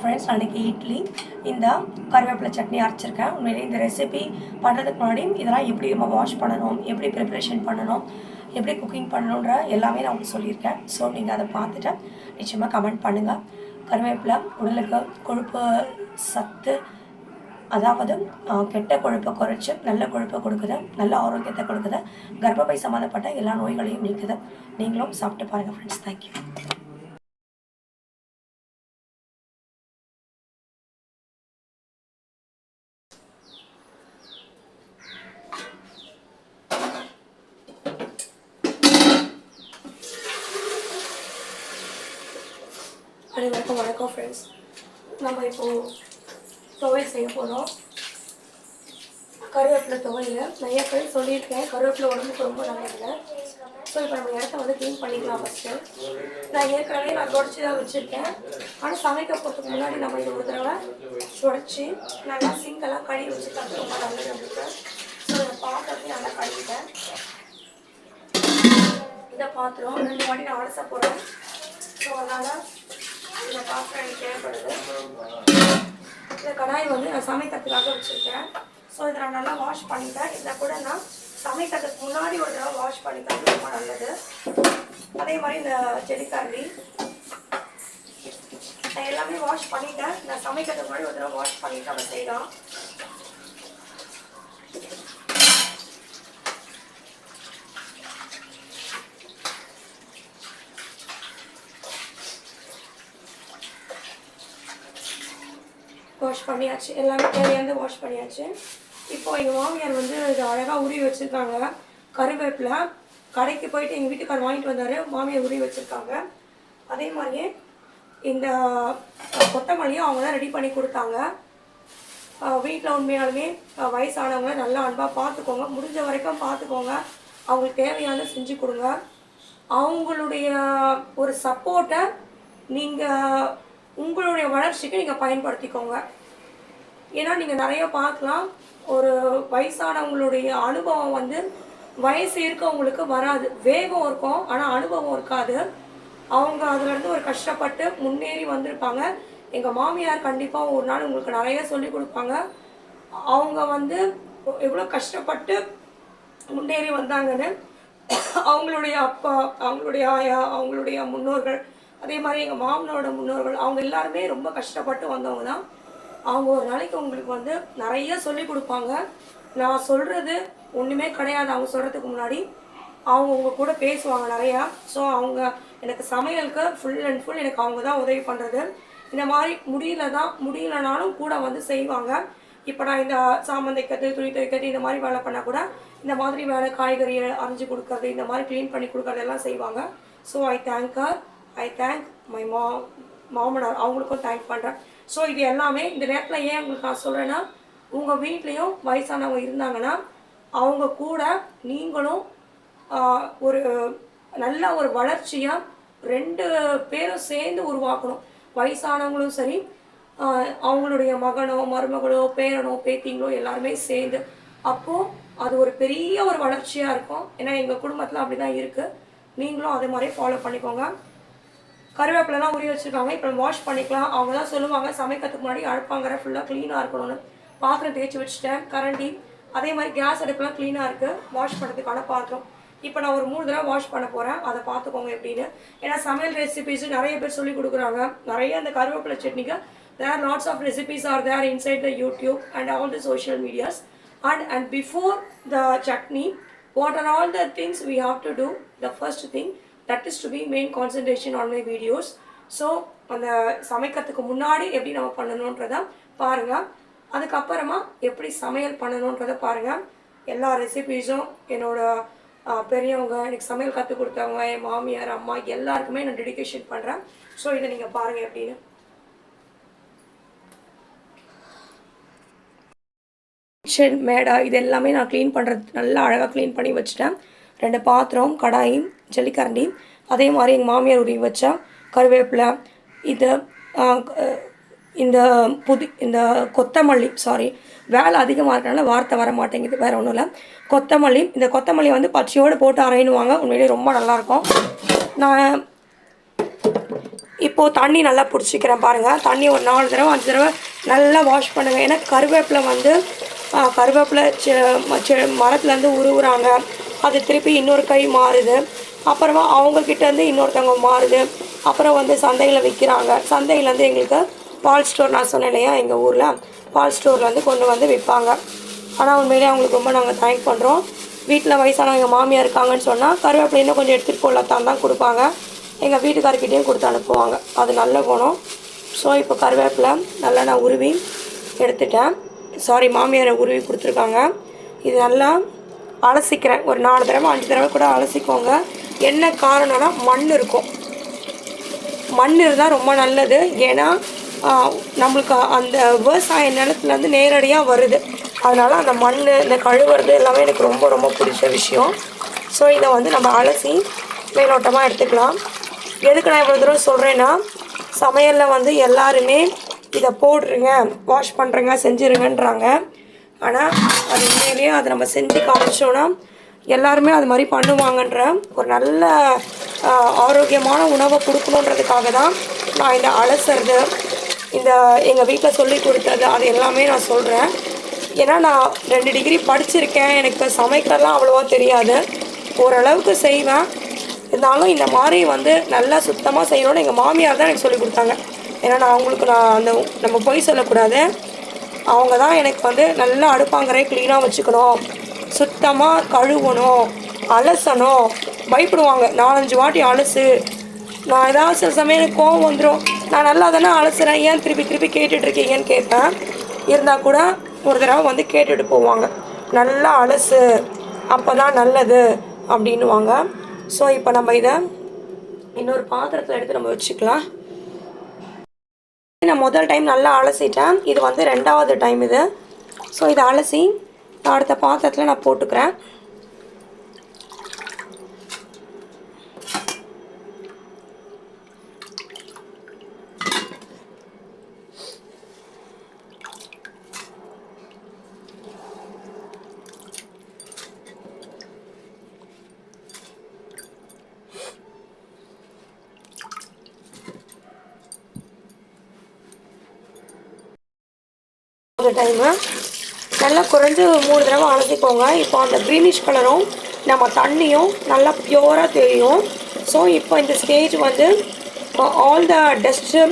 Friends அன்றைக்கி இட்லி இந்த கருவேப்பிலை சட்னி அரைச்சிருக்கேன். உண்மையிலே இந்த ரெசிபி பண்ணுறதுக்கு முன்னாடி இதெல்லாம் எப்படி நம்ம வாஷ் பண்ணணும் எப்படி ப்ரிப்ரேஷன் பண்ணணும் எப்படி குக்கிங் பண்ணணுன்ற எல்லாமே நான் உங்களுக்கு சொல்லியிருக்கேன். ஸோ நீங்கள் அதை பார்த்துட்டு நிச்சயமாக கமெண்ட் பண்ணுங்கள் கருவேப்பிலை உடலுக்கு கொழுப்பு சத்து அதாவது கெட்ட கொழுப்பை குறைச்சி நல்ல கொழுப்பை கொடுக்குது நல்ல ஆரோக்கியத்தை கொடுக்குது கர்ப்பப்பை சம்மந்தப்பட்ட எல்லா நோய்களையும் நீக்குது. நீங்களும் சாப்பிட்டு பாருங்கள் ஃப்ரெண்ட்ஸ் தேங்க்யூ அனைவருக்கும் வணக்கம் ஃப்ரெண்ட்ஸ் நம்ம இப்போது துவையல் செய்ய போகிறோம் கருவேப்பிலை துவையல் நான் ஏற்கனவே சொல்லியிருக்கேன் கருவேப்பிலை உடம்புக்கு ரொம்ப நல்லது ஸோ இப்போ நம்ம இடத்த வந்து க்ளீன் பண்ணிக்கலாம் ஃபஸ்ட்டு நான் ஏற்கனவே நான் தொடச்சி தான் வச்சுருக்கேன் ஆனால் சமைக்க போகிறதுக்கு முன்னாடி நம்ம இது ஒரு தடவை தொடச்சி நல்லா சிங்கெல்லாம் கழுவி வச்சு தப்பு ரொம்ப நல்லது நம்மளுக்கு ஸோ இந்த பாத்திரத்தையும் நல்லா கழுவிட்டேன் இந்த பாத்திரம் ரெண்டு வாட்டி நான் அலச போகிறேன் ஸோ அதனால் இந்த பாத்திரம் எனக்கு தேவைப்படுது இந்த கடாய் வந்து நான் சமைக்கிறதுக்காக வச்சுருக்கேன். ஸோ இதை நான் நல்லா வாஷ் பண்ணிட்டேன். இதை கூட நான் சமைக்கிறதுக்கு முன்னாடி ஒரு தடவை வாஷ் பண்ணிக்கிறது ரொம்ப நல்லது. அதே மாதிரி இந்த செடிக்கரண்டி. நான் எல்லாமே வாஷ் பண்ணிட்டேன். நான் சமைக்கிறதுக்கு முன்னாடி ஒரு தடவை வாஷ் பண்ணிட்டேன் நம்ம செய்யலாம் வாஷ் பண்ணியாச்சு. எல்லாமே தேவையானது வாஷ் பண்ணியாச்சு. இப்போ எங்கள் மாமியார் வந்து இது அழகாக உருவி வச்சுருக்காங்க. கருவேப்பிலை. கடைக்கு போயிட்டு எங்கள் வீட்டுக்கார் வாங்கிட்டு வந்தார். மாமியார் உருவி வச்சுருக்காங்க. அதே மாதிரியே இந்த கொத்தமல்லியும் அவங்க தான் ரெடி பண்ணி கொடுத்தாங்க. வீட்டில் உண்மையாலுமே வயசானவங்கள வயசானவங்க நல்லா அன்பாக பார்த்துக்கோங்க. முடிஞ்ச வரைக்கும் பார்த்துக்கோங்க. அவங்களுக்கு தேவையானதை செஞ்சு கொடுங்க. அவங்களுடைய ஒரு சப்போர்ட்டை நீங்கள் உங்களுடைய வளர்ச்சிக்கு நீங்கள் பயன்படுத்திக்கோங்க. ஏன்னா நீங்கள் நிறைய பார்க்கலாம். ஒரு வயசானவங்களுடைய அனுபவம் வந்து வயசு இருக்கவங்களுக்கு வராது. வேகம் இருக்கும் ஆனால் அனுபவம் இருக்காது. அவங்க அதுலேருந்து ஒரு கஷ்டப்பட்டு முன்னேறி வந்திருப்பாங்க. எங்கள் மாமியார் கண்டிப்பாக ஒரு நாள் உங்களுக்கு நிறைய சொல்லி கொடுப்பாங்க. அவங்க வந்து எவ்வளோ கஷ்டப்பட்டு முன்னேறி வந்தாங்கன்னு அவங்களுடைய அப்பா அவங்களுடைய ஆயா அவங்களுடைய முன்னோர்கள் அதே மாதிரி எங்கள் மாமனோட முன்னோர்கள் அவங்க எல்லாருமே ரொம்ப கஷ்டப்பட்டு வந்தவங்க தான் அவங்க ஒரு நாளைக்கு உங்களுக்கு வந்து நிறைய சொல்லி கொடுப்பாங்க. நான் சொல்கிறது ஒன்றுமே கிடையாது. அவங்க சொல்கிறதுக்கு முன்னாடி அவங்க உங்கள் கூட பேசுவாங்க நிறையா. ஸோ அவங்க எனக்கு சமையலுக்கு ஃபுல் அண்ட் ஃபுல் எனக்கு அவங்க தான் உதவி பண்ணுறது இந்த மாதிரி முடியல தான் முடியலனாலும் கூட வந்து செய்வாங்க. இப்போ நான் இந்த சாமான் தைக்கிறது துணி துவைக்கிறது இந்த மாதிரி வேலை பண்ணால் கூட இந்த மாதிரி வேலை காய்கறியை அரிஞ்சு கொடுக்கறது இந்த மாதிரி க்ளீன் பண்ணி கொடுக்கறது எல்லாம் செய்வாங்க. So I thank her I thank my மா மாமனார். அவங்களுக்கும் தேங்க் பண்ணுறேன் ஸோ இது எல்லாமே இந்த நேரத்தில் ஏன் உங்களுக்கு நான் சொல்கிறேன்னா உங்கள் வீட்லேயும் வயசானவங்க இருந்தாங்கன்னா அவங்க கூட நீங்களும் ஒரு நல்ல ஒரு வளர்ச்சியாக ரெண்டு பேரும் சேர்ந்து உருவாக்கணும். வயசானவங்களும் சரி அவங்களுடைய மகனோ மருமகளோ பேரனோ பேத்திங்களோ எல்லாருமே சேர்ந்து அப்போது அது ஒரு பெரிய ஒரு வளர்ச்சியாக இருக்கும். ஏன்னா எங்கள் குடும்பத்தில் அப்படி தான் இருக்குது நீங்களும் அதே மாதிரி ஃபாலோ பண்ணிக்கோங்க. கருவேப்பிலலாம் உரிய வச்சுருக்காங்க. இப்போ வாஷ் பண்ணிக்கலாம். அவங்க தான் சொல்லுவாங்க சமைக்கிறதுக்கு முன்னாடி அடுப்பாங்கிற ஃபுல்லாக க்ளீனாக இருக்கணும்னு. பாத்திரம் தேய்ச்சி வச்சுட்டேன் கரண்டி. அதே மாதிரி கேஸ் அடுப்புலாம் க்ளீனாக இருக்குது வாஷ் பண்ணுறதுக்கான பாத்திரம். இப்போ நான் ஒரு மூணு தடவை வாஷ் பண்ண போகிறேன் அதை பார்த்துக்கோங்க எப்படின்னு. ஏன்னா சமையல் ரெசிபிஸ் நிறைய பேர் சொல்லி கொடுக்குறாங்க. நிறைய அந்த கருவேப்பிலை சட்னிக்கு there lots of recipes are there inside the YouTube and all the social medias and and before the chutney what are all the things we have to do the first thing that is to be main concentration on my videos so அந்த சமைக்கிறதுக்கு முன்னாடி எப்படி நம்ம பண்ணணுன்றத பாருங்கள் அதுக்கப்புறமா எப்படி சமையல் பண்ணணுன்றத பாருங்கள் எல்லா ரெசிபீஸும் என்னோட பெரியவங்க எனக்கு சமையல் கற்றுக் கொடுத்தவங்க என் மாமியார் அம்மா எல்லாருக்குமே நான் டெடிகேஷன் பண்ணுறேன் ஸோ இதை நீங்கள் பாருங்கள் எப்படின்னு. கிச்சன் மேடா இது எல்லாமே நான் க்ளீன் பண்ணுறது நல்லா அழகாக க்ளீன் பண்ணி வச்சுட்டேன். ரெண்டு பாத்திரம் கடாயும் ஜல்லிக்கரண்டி. அதே மாதிரி எங்கள் மாமியார் உருவி வச்சா கருவேப்பிலை இது இந்த புதி இந்த கொத்தமல்லி சாரி வேலை அதிகமாக இருக்கனால வார்த்தை வர மாட்டேங்குது வேறு ஒன்றும் இல்லை. கொத்தமல்லி இந்த கொத்தமல்லி வந்து பச்சையோடு போட்டு அரையினுவாங்க உண்மையிலேயே ரொம்ப நல்லாயிருக்கும். நான் இப்போ இப்போது தண்ணி நல்லா பிடிச்சிக்கிறேன் பாருங்கள் தண்ணி ஒரு நாலு தடவை அஞ்சு தடவை நல்லா வாஷ் பண்ணுங்கள் ஏன்னா கருவேப்பிலை வந்து கருவேப்பிலை செ- ம- செ- மரத்துலேருந்து உருவுறாங்க. அது திருப்பி இன்னொரு கை மாறுது. அப்புறமா அவங்கக்கிட்டேருந்து இன்னொருத்தவங்க மாறுது. அப்புறம் வந்து சந்தையில் விற்கிறாங்க சந்தையிலேருந்து எங்களுக்கு பால் ஸ்டோர் நான் சொன்னேன் இல்லையா எங்கள் ஊரில் பால் ஸ்டோர்லேருந்து கொண்டு வந்து விற்பாங்க ஆனால் உண்மையிலேயே அவங்களுக்கு ரொம்ப நாங்கள் தேங்க் பண்ணுறோம் வீட்டில் வயசானவங்க எங்கள் மாமியார் இருக்காங்கன்னு சொன்னால் கருவேப்பிலை இன்னும் கொஞ்சம் எடுத்துகிட்டு போகலத்தான் தான் கொடுப்பாங்க. எங்கள் வீட்டுக்காரர்கிட்டையும் கொடுத்து அனுப்புவாங்க. அது நல்ல குணம். ஸோ இப்போ கருவேப்பிலை நல்லா நான் உருவி எடுத்துட்டேன். சாரி மாமியாரை உருவி கொடுத்துருக்காங்க. இது நல்லா அலசிக்கிறேன். ஒரு நாலு தடவை அஞ்சு தடவை கூட அலசிக்கோங்க. என்ன காரணம்னா மண் இருக்கும். மண் இருந்தால் ரொம்ப நல்லது. ஏன்னா நம்மளுக்கு அந்த விவசாய நிலத்துலேருந்து நேரடியாக வருது. அதனால் அந்த மண் இந்த கழுவுறது எல்லாமே எனக்கு ரொம்ப ரொம்ப பிடிச்ச விஷயம். ஸோ இதை வந்து நம்ம அலசி மேலோட்டமாக எடுத்துக்கலாம். எதுக்கு நான் இவ்வளோ தூரம் சொல்கிறேன்னா சமையலில் வந்து எல்லாருமே இதை போடுறீங்க வாஷ் பண்ணுறேங்க செஞ்சுருங்கன்றாங்க. ஆனால் அது உண்மையிலேயே அதை நம்ம செஞ்சு காமிச்சோன்னா எல்லாருமே அது மாதிரி பண்ணுவாங்கன்ற ஒரு நல்ல ஆரோக்கியமான உணவை கொடுக்கணுன்றதுக்காக தான் நான் இந்த அலசுறது இந்த எங்கள் வீட்டில் சொல்லி கொடுத்தது அது எல்லாமே நான் சொல்கிறேன் ஏன்னா நான் ரெண்டு டிகிரி படிச்சிருக்கேன். எனக்கு சமைக்கலாம் அவ்வளோவா தெரியாது. ஓரளவுக்கு செய்வேன். இருந்தாலும் இந்த மாதிரி வந்து நல்லா சுத்தமாக செய்யணும்னு எங்கள் மாமியார் தான் எனக்கு சொல்லி கொடுத்தாங்க. ஏன்னா நான் அவங்களுக்கு நான் அந்த நம்ம பொய் சொல்லக்கூடாது. அவங்க தான் எனக்கு வந்து நல்லா அடுப்பாங்கரை க்ளீனாக வச்சுக்கணும். சுத்தமாக கழுவணும் அலசணும். பயப்படுவாங்க. நாலஞ்சு வாட்டி அலசு. நான் ஏதாவது சில சமயம் எனக்கு கோவம் வந்துடும் நான் நல்லா தானே அலசுறேன். ஏன் திருப்பி திருப்பி கேட்டுட்ருக்கீங்கன்னு கேட்பேன். இருந்தால் கூட ஒரு தடவை வந்து கேட்டுட்டு போவாங்க. நல்லா அலசு. அப்போ தான் நல்லது அப்படின்னுவாங்க. ஸோ இப்போ நம்ம இதை இன்னொரு பாத்திரத்தில் எடுத்து நம்ம வச்சுக்கலாம். நான் முதல் டைம் நல்லா அலசிட்டேன். இது வந்து ரெண்டாவது டைம் இது. ஸோ இதை அலசி நான் அடுத்த பாத்திரத்தில் நான் போட்டுக்கிறேன். டைமு நல்லா குறைஞ்சு மூணு தடவை அலசிக்கோங்க இப்போ அந்த க்ரீனிஷ் கலரும் நம்ம தண்ணியும் நல்லா பியூராக தெரியும். ஸோ இப்போ இந்த ஸ்டேஜ் வந்து all the dust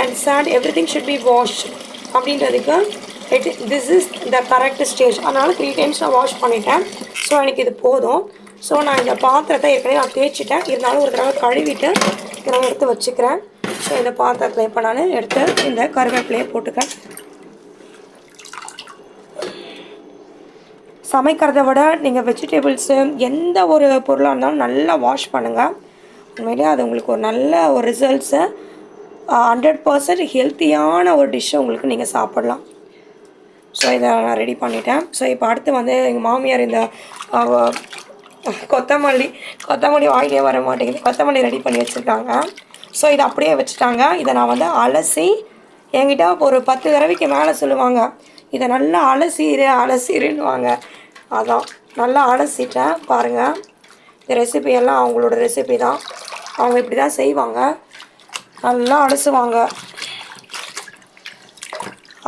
and sand everything should be wash அப்படின்றதுக்கு it this is the correct stage அதனால் த்ரீ டைம்ஸ் நான் வாஷ் பண்ணிட்டேன். ஸோ எனக்கு இது போதும். ஸோ நான் இந்த பாத்திரத்தை ஏற்கனவே நான் தேய்ச்சிட்டேன். இருந்தாலும் ஒரு தடவை கழுவிட்டு இதை நான் எடுத்து வச்சுக்கிறேன். ஸோ இந்த பாத்திரத்தில் இப்போ நான் எடுத்து இந்த கருவேப்பிலையை போட்டுக்கிறேன். சமைக்கிறத விட நீங்கள் வெஜிடபிள்ஸு எந்த ஒரு பொருளாக இருந்தாலும் நல்லா வாஷ் பண்ணுங்கள் உண்மையிலே அது உங்களுக்கு ஒரு நல்ல ஒரு ரிசல்ட்ஸு ஹண்ட்ரட் பர்சன்ட் ஹெல்த்தியான ஒரு டிஷ்ஷை உங்களுக்கு நீங்கள் சாப்பிட்லாம். ஸோ இதை நான் ரெடி பண்ணிட்டேன். ஸோ இப்போ அடுத்து வந்து எங்கள் மாமியார் இந்த கொத்தமல்லி கொத்தமல்லி வாயிலே வர மாட்டேங்குது. கொத்தமல்லி ரெடி பண்ணி வச்சுருக்காங்க. ஸோ இதை அப்படியே வச்சுட்டாங்க. இதை நான் வந்து அலசி என்கிட்ட ஒரு பத்து தடவைக்கு மேலே சொல்லுவாங்க. இதை நல்லா அலசிடு அலசிடுன்னுவாங்க அதான். நல்லா அலசிட்டேன் பாருங்கள் இந்த ரெசிபி எல்லாம் அவங்களோட ரெசிபி தான். அவங்க இப்படி தான் செய்வாங்க. நல்லா அலசுவாங்க.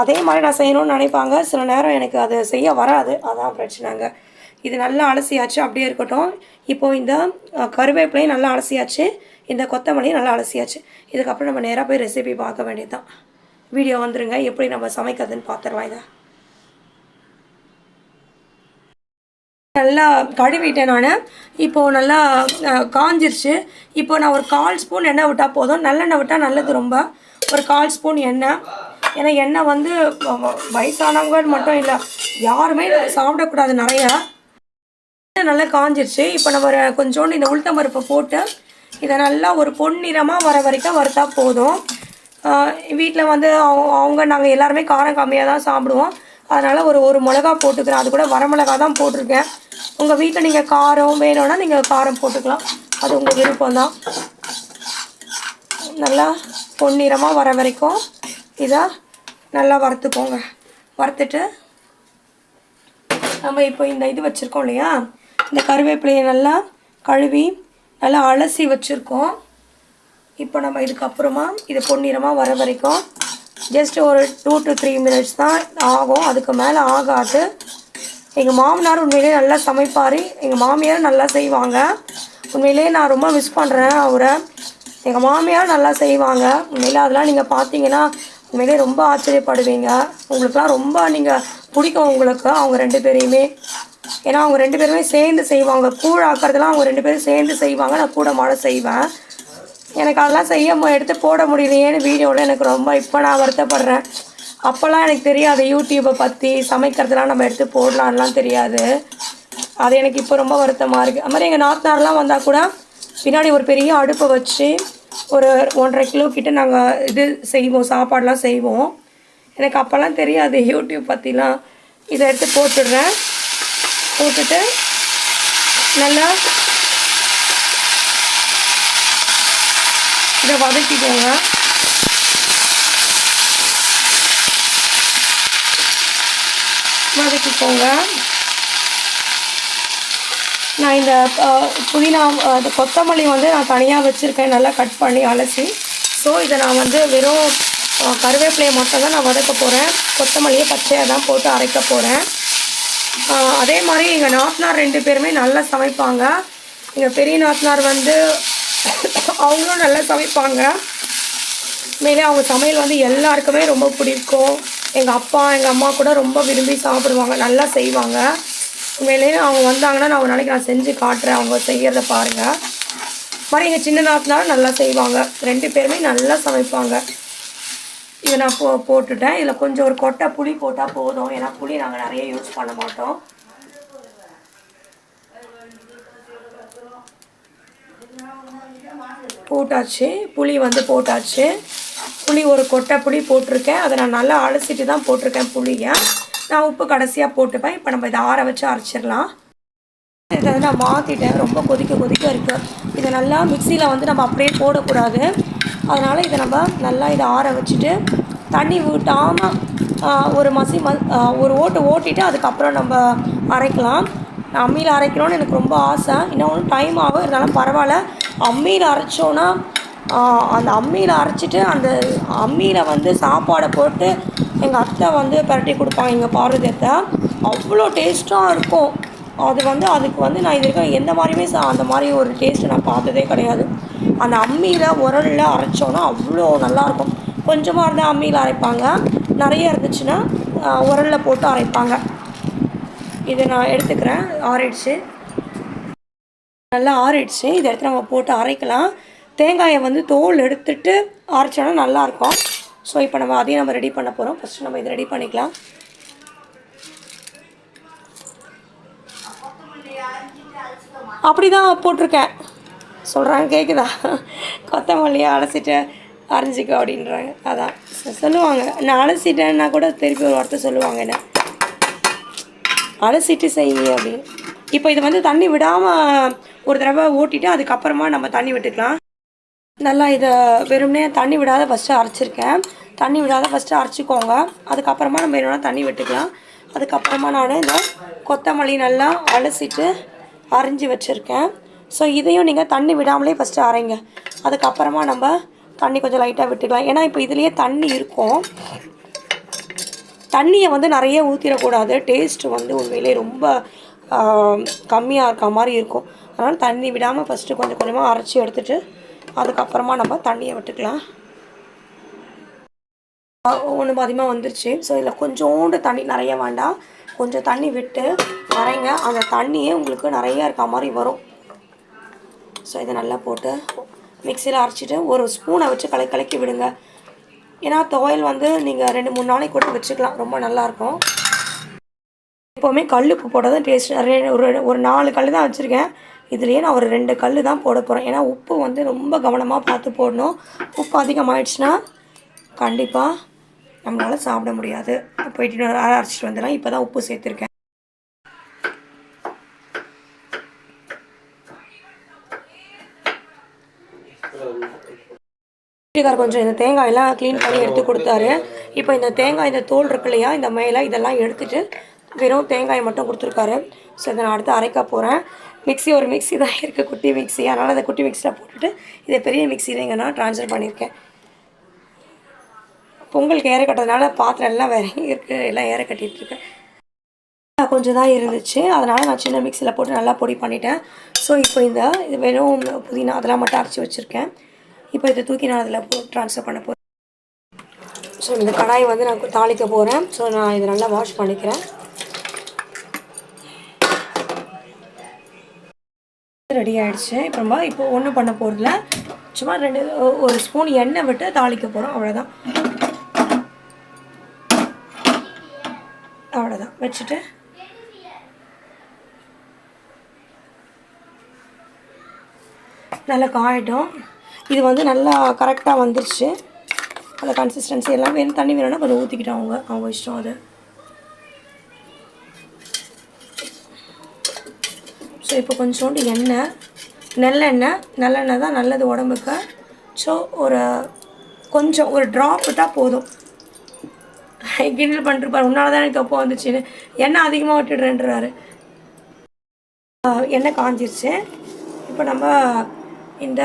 அதே மாதிரி நான் செய்யணும்னு நினைப்பாங்க. சில நேரம் எனக்கு அது செய்ய வராது. அதான் பிரச்சனைங்க. இது நல்லா அலசியாச்சு. அப்படியே இருக்கட்டும். இப்போது இந்த கருவேப்பிலையும் நல்லா அலசியாச்சு. இந்த கொத்தமல்லியும் நல்லா அலசியாச்சு. இதுக்கப்புறம் நம்ம நேராக போய் ரெசிபி பார்க்க வேண்டியது தான் வீடியோ வந்துருங்க. எப்படி நம்ம சமைக்கிறதுன்னு பார்த்துடலாம் இதை. நல்லா கழுவிட்டேன் நான். இப்போது நல்லா காஞ்சிருச்சு. இப்போ நான் ஒரு கால் ஸ்பூன் எண்ணெய் விட்டால் போதும். நல்லெண்ணெய் விட்டால் நல்லது ரொம்ப. ஒரு கால் ஸ்பூன் எண்ணெய். ஏன்னா எண்ணெய் வந்து வ- வயசானவங்க மட்டும் இல்லை யாருமே சாப்பிடக்கூடாது நிறையா. எண்ணெய் நல்லா காஞ்சிருச்சு. இப்போ நம்ம ஒரு கொஞ்சோண்டு இந்த உளுத்தம் பருப்பை போட்டு இதை நல்லா ஒரு பொன்னிறமாக வர வரைக்கும் வறுத்தா போதும். வீட்டில் வந்து அவங்க அவங்க நாங்கள் எல்லாருமே காரம் கம்மியாக தான் சாப்பிடுவோம். அதனால் ஒரு ஒரு மிளகா போட்டுக்கிறேன். அது கூட வரமிளகா தான் போட்டிருக்கேன். உங்கள் வீட்டில் நீங்கள் காரம் வேணும்னா நீங்கள் காரம் போட்டுக்கலாம். அது உங்கள் விருப்பம் தான் நல்லா பொன்னிறமாக வர வரைக்கும் இதை நல்லா வறுத்துக்கோங்க. வறுத்துட்டு நம்ம இப்போ இந்த இது வச்சுருக்கோம் இல்லையா? இந்த கருவேப்பிலையை நல்லா கழுவி நல்லா அலசி வச்சுருக்கோம். இப்போ நம்ம இதுக்கப்புறமா இது பொன்னிறமாக வர வரைக்கும் ஜஸ்ட் ஒரு டூ டு த்ரீ மினிட்ஸ் தான் ஆகும். அதுக்கு மேலே ஆகாது. எங்கள் மாமனார் உண்மையிலே நல்லா சமைப்பார். எங்கள் மாமியார் நல்லா செய்வாங்க. உண்மையிலேயே நான் ரொம்ப மிஸ் பண்ணுறேன் அவரை. எங்கள் மாமியார் நல்லா செய்வாங்க. உண்மையிலே அதெல்லாம் நீங்கள் பார்த்தீங்கன்னா உண்மையிலே ரொம்ப ஆச்சரியப்படுவீங்க. உங்களுக்குலாம் ரொம்ப நீங்கள் பிடிக்கும் உங்களுக்கு அவங்க ரெண்டு பேரையுமே. ஏன்னா அவங்க ரெண்டு பேருமே சேர்ந்து செய்வாங்க. கூழ் ஆக்கிறதுலாம் அவங்க ரெண்டு பேரும் சேர்ந்து செய்வாங்க. நான் கூட மாட செய்வேன். எனக்கு அதெல்லாம் செய்ய எடுத்து போட முடியலையேன்னு வீடியோவில் எனக்கு ரொம்ப இப்போ நான் வருத்தப்படுறேன். அப்போல்லாம் எனக்கு தெரியாது யூடியூப்பை பற்றி சமைக்கிறதுலாம் நம்ம எடுத்து போடலான்லாம் தெரியாது. அது எனக்கு இப்போ ரொம்ப வருத்தமாக இருக்குது அது மாதிரி எங்கள் நாத்தனார்லாம் வந்தால் கூட பின்னாடி ஒரு பெரிய அடுப்பை வச்சு ஒரு ஒன்றரை கிலோ கிட்ட நாங்கள் இது செய்வோம் சாப்பாடெலாம் செய்வோம். எனக்கு அப்போல்லாம் தெரியாது யூடியூப் பற்றிலாம் இதை எடுத்து போட்டுடுறேன். போட்டுட்டு நல்லா இதை வதக்கிக்கோங்க. வதக்கிக்கோங்க நான் இந்த புதினா இந்த கொத்தமல்லி வந்து நான் தனியாக வச்சுருக்கேன். நல்லா கட் பண்ணி அலசி. ஸோ இதை நான் வந்து வெறும் கருவேப்பிலையை மட்டும் தான் நான் வதக்க போகிறேன் கொத்தமல்லியை பச்சையாக தான் போட்டு அரைக்க போகிறேன் அதே மாதிரி எங்கள் நாத்தனார் ரெண்டு பேருமே நல்லா சமைப்பாங்க. எங்கள் பெரிய நாத்தனார் வந்து அவங்களும் நல்லா சமைப்பாங்க. மேலே அவங்க சமையல் வந்து எல்லாருக்குமே ரொம்ப பிடிக்கும். எங்கள் அப்பா எங்கள் அம்மா கூட ரொம்ப விரும்பி சாப்பிடுவாங்க நல்லா செய்வாங்க. உண்மையிலேயே அவங்க வந்தாங்கன்னா நான் ஒரு நாளைக்கு நான் செஞ்சு காட்டுறேன் அவங்க செய்கிறத பாருங்கள் மாதிரி எங்கள் சின்ன நாத்தனாரும் நல்லா செய்வாங்க. ரெண்டு பேருமே நல்லா சமைப்பாங்க. இதை நான் போ போட்டுட்டேன். இதில் கொஞ்சம் ஒரு கொட்டை புளி போட்டால் போதும். ஏன்னா புளி நாங்கள் நிறைய யூஸ் பண்ண மாட்டோம். போட்டாச்சு. புளி வந்து போட்டாச்சு. புளி ஒரு கொட்டை புளி போட்டிருக்கேன். அதை நான் நல்லா அலசிட்டு தான் போட்டிருக்கேன் புளியை. நான் உப்பு கடைசியாக போட்டுப்பேன். இப்போ நம்ம இதை ஆற வச்சு அரைச்சிடலாம். இதை வந்து நான் மாற்றிட்டேன் ரொம்ப கொதிக்க கொதிக்க இருக்குது இதை நல்லா மிக்சியில் வந்து நம்ம அப்படியே போடக்கூடாது. அதனால் இதை நம்ம நல்லா இதை ஆற வச்சுட்டு தண்ணி விட்டாமல் ஒரு மசி ம ஒரு ஓட்டு ஓட்டிட்டு அதுக்கப்புறம் நம்ம அரைக்கலாம். நான் அம்மியில் அரைக்கணும்னு எனக்கு ரொம்ப ஆசை. இன்னும் டைம் ஆகும். இருந்தாலும் பரவாயில்ல. அம்மியில் அரைச்சோன்னா அந்த அம்மியில் அரைச்சிட்டு அந்த அம்மியில் வந்து சாப்பாடை போட்டு எங்கள் அத்தை வந்து பரட்டி கொடுப்பாங்க. எங்கள் பார்வதி அவ்வளோ டேஸ்ட்டாக இருக்கும். அது வந்து அதுக்கு வந்து நான் இது வரைக்கும் எந்த மாதிரியுமே சா அந்த மாதிரி ஒரு டேஸ்ட்டு நான் பார்த்ததே கிடையாது. அந்த அம்மியில் உரலில் அரைச்சோன்னா அவ்வளோ நல்லாயிருக்கும் கொஞ்சமாக இருந்தால் அம்மியில் அரைப்பாங்க. நிறைய இருந்துச்சுன்னா உரலில் போட்டு அரைப்பாங்க. இதை நான் எடுத்துக்கிறேன். ஆறிடுச்சு. நல்லா ஆறிடுச்சு. இதை எடுத்து நம்ம போட்டு அரைக்கலாம். தேங்காயை வந்து தோல் எடுத்துட்டு அரைச்சோன்னா நல்லாயிருக்கும். ஸோ இப்போ நம்ம அதையும் நம்ம ரெடி பண்ண போகிறோம் ஃபஸ்ட்டு நம்ம இதை ரெடி பண்ணிக்கலாம். அப்படி தான் போட்டிருக்கேன். சொல்கிறாங்க கேட்குதா கொத்தமல்லியை அலசிட்டு அரைஞ்சிக்க அப்படின்றாங்க. அதான். சொல்லுவாங்க நான் அலசிட்டேன்னா கூட திருப்பி ஒரு வார்த்தை சொல்லுவாங்க என்ன? அலசிட்டு செய்யுங்க அப்படின்னு. இப்போ இது வந்து தண்ணி விடாமல் ஒரு தடவை ஓட்டிட்டு அதுக்கப்புறமா நம்ம தண்ணி விட்டுக்கலாம். நல்லா இதை வெறுமனே தண்ணி விடாத ஃபஸ்ட்டு அரைச்சிருக்கேன். தண்ணி விடாத ஃபஸ்ட்டு அரைச்சிக்கோங்க. அதுக்கப்புறமா நம்ம வேணும்னா தண்ணி விட்டுக்கலாம். அதுக்கப்புறமா நான் இந்த கொத்தமல்லி நல்லா அலசிட்டு அரைஞ்சி வச்சுருக்கேன். ஸோ இதையும் நீங்கள் தண்ணி விடாமலே ஃபஸ்ட்டு அரைங்க. அதுக்கப்புறமா நம்ம தண்ணி கொஞ்சம் லைட்டாக விட்டுக்கலாம். ஏன்னா இப்போ இதுலேயே தண்ணி இருக்கும். தண்ணியை வந்து நிறைய ஊற்றிடக்கூடாது டேஸ்ட்டு வந்து உண்மையிலே ரொம்ப கம்மியாக இருக்க மாதிரி இருக்கும். அதனால் தண்ணி விடாமல் ஃபஸ்ட்டு கொஞ்சம் கொஞ்சமாக அரைச்சி எடுத்துகிட்டு அதுக்கப்புறமா நம்ம தண்ணியை விட்டுக்கலாம். ஒன்று அதிகமாக வந்துருச்சு. ஸோ இதில் கொஞ்சோண்டு தண்ணி நிறைய வேண்டாம். கொஞ்சம் தண்ணி விட்டு அரைங்க அந்த தண்ணியே உங்களுக்கு நிறைய இருக்க மாதிரி வரும். ஸோ இதை நல்லா போட்டு மிக்சியில் அரைச்சிட்டு ஒரு ஸ்பூனை வச்சு கலக்கி கலக்கி விடுங்க. ஏன்னா துவையல் வந்து நீங்கள் ரெண்டு மூணு நாளைக்கு கூட வச்சுக்கலாம். ரொம்ப நல்லாயிருக்கும் எப்போவுமே கல் உப்பு போட்டால் தான் டேஸ்ட் ஒரு ஒரு நாலு கல் தான் வச்சுருக்கேன். இதுலேயே நான் ஒரு ரெண்டு கல் தான் போட போகிறேன் ஏன்னா உப்பு வந்து ரொம்ப கவனமாக பார்த்து போடணும். உப்பு அதிகமாகிடுச்சுன்னா கண்டிப்பாக நம்மளால் சாப்பிட முடியாது. போயிட்டு இன்னொரு அரை அரைச்சிட்டு வந்துடலாம் இப்போ தான் உப்பு சேர்த்துருக்கேன். வீட்டுக்கார் கொஞ்சம் இந்த தேங்காயெல்லாம் க்ளீன் பண்ணி எடுத்து கொடுத்தாரு. இப்போ இந்த தேங்காய் இந்த தோல் இருக்கு இல்லையா இந்த மேலே இதெல்லாம் எடுத்துட்டு வெறும் தேங்காய் மட்டும் கொடுத்துருக்காரு. ஸோ இதை நான் அடுத்து அரைக்க போகிறேன் மிக்ஸி ஒரு மிக்ஸி தான் இருக்குது குட்டி மிக்ஸி. அதனால் அந்த குட்டி மிக்ஸியில் போட்டுட்டு இதை பெரிய மிக்சியில் இங்கே நான் ட்ரான்ஸ்ஃபர் பண்ணியிருக்கேன். பொங்கலுக்கு ஏற கட்டுறதுனால பாத்திரம் எல்லாம் வேற இருக்குது எல்லாம் ஏற கட்டிகிட்ருக்கேன் இருக்கேன். கொஞ்சம் தான் இருந்துச்சு. அதனால் நான் சின்ன மிக்ஸியில் போட்டு நல்லா பொடி பண்ணிட்டேன். ஸோ இப்போ இந்த இது வெறும் புதினா அதெல்லாம் மட்டும் அரைச்சி வச்சுருக்கேன். இப்போ இதை தூக்கி நான் அதில் போ ட்ரான்ஸ்ஃபர் பண்ண போகிறேன் ஸோ இந்த கடாயை வந்து நான் தாளிக்க போகிறேன் ஸோ நான் இதை நல்லா வாஷ் பண்ணிக்கிறேன். ரெடி ஆகிடுச்சு இப்போ நம்ம இப்போ ஒன்றும் பண்ண போகிறதில்ல சும்மா ரெண்டு ஒரு ஸ்பூன் எண்ணெய் விட்டு தாளிக்க போகிறோம் அவ்வளோதான் அவ்வளோதான் வச்சுட்டு. நல்லா காயிட்டும். இது வந்து நல்லா கரெக்டாக வந்துருச்சு. அந்த கன்சிஸ்டன்சி எல்லாம் வேணும் தண்ணி வேணும்னா கொஞ்சம் ஊற்றிக்கிட்டோம் அவங்க அவங்க இஷ்டம் அது. இப்போ கொஞ்சோண்டு எண்ணெய் நல்லெண்ணெய் நல்லெண்ணெய் தான் நல்லது உடம்புக்கு. ஸோ ஒரு கொஞ்சம் ஒரு ட்ராப்பு விட்டால் போதும். கிண்டல் பண்ணிருப்பார் உன்னால தான் எனக்கு அப்போ வந்துச்சுன்னு. எண்ணெய் அதிகமாக விட்டுடுறேன்றாரு. எண்ணெய் காஞ்சிருச்சு. இப்போ நம்ம இந்த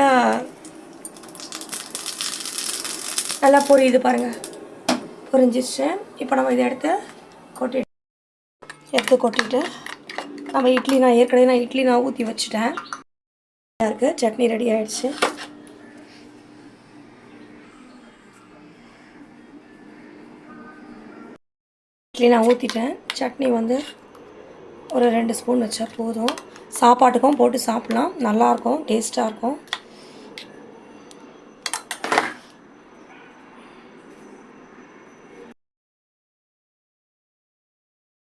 நல்லா பொரியுது பாருங்கள் பொரிஞ்சிச்சு இப்போ நம்ம இதை எடுத்து கொட்டிட்டு எடுத்து கொட்டிட்டு. நம்ம இட்லி நான் ஏற்கனவே நான் இட்லி நான் ஊற்றி வச்சுட்டேன். இருக்குது சட்னி ரெடி ஆகிடுச்சு இட்லி நான் ஊற்றிட்டேன் சட்னி வந்து ஒரு ரெண்டு ஸ்பூன் வச்சா போதும். சாப்பாட்டுக்கும் போட்டு சாப்பிட்லாம். நல்லாயிருக்கும் டேஸ்ட்டாக இருக்கும்.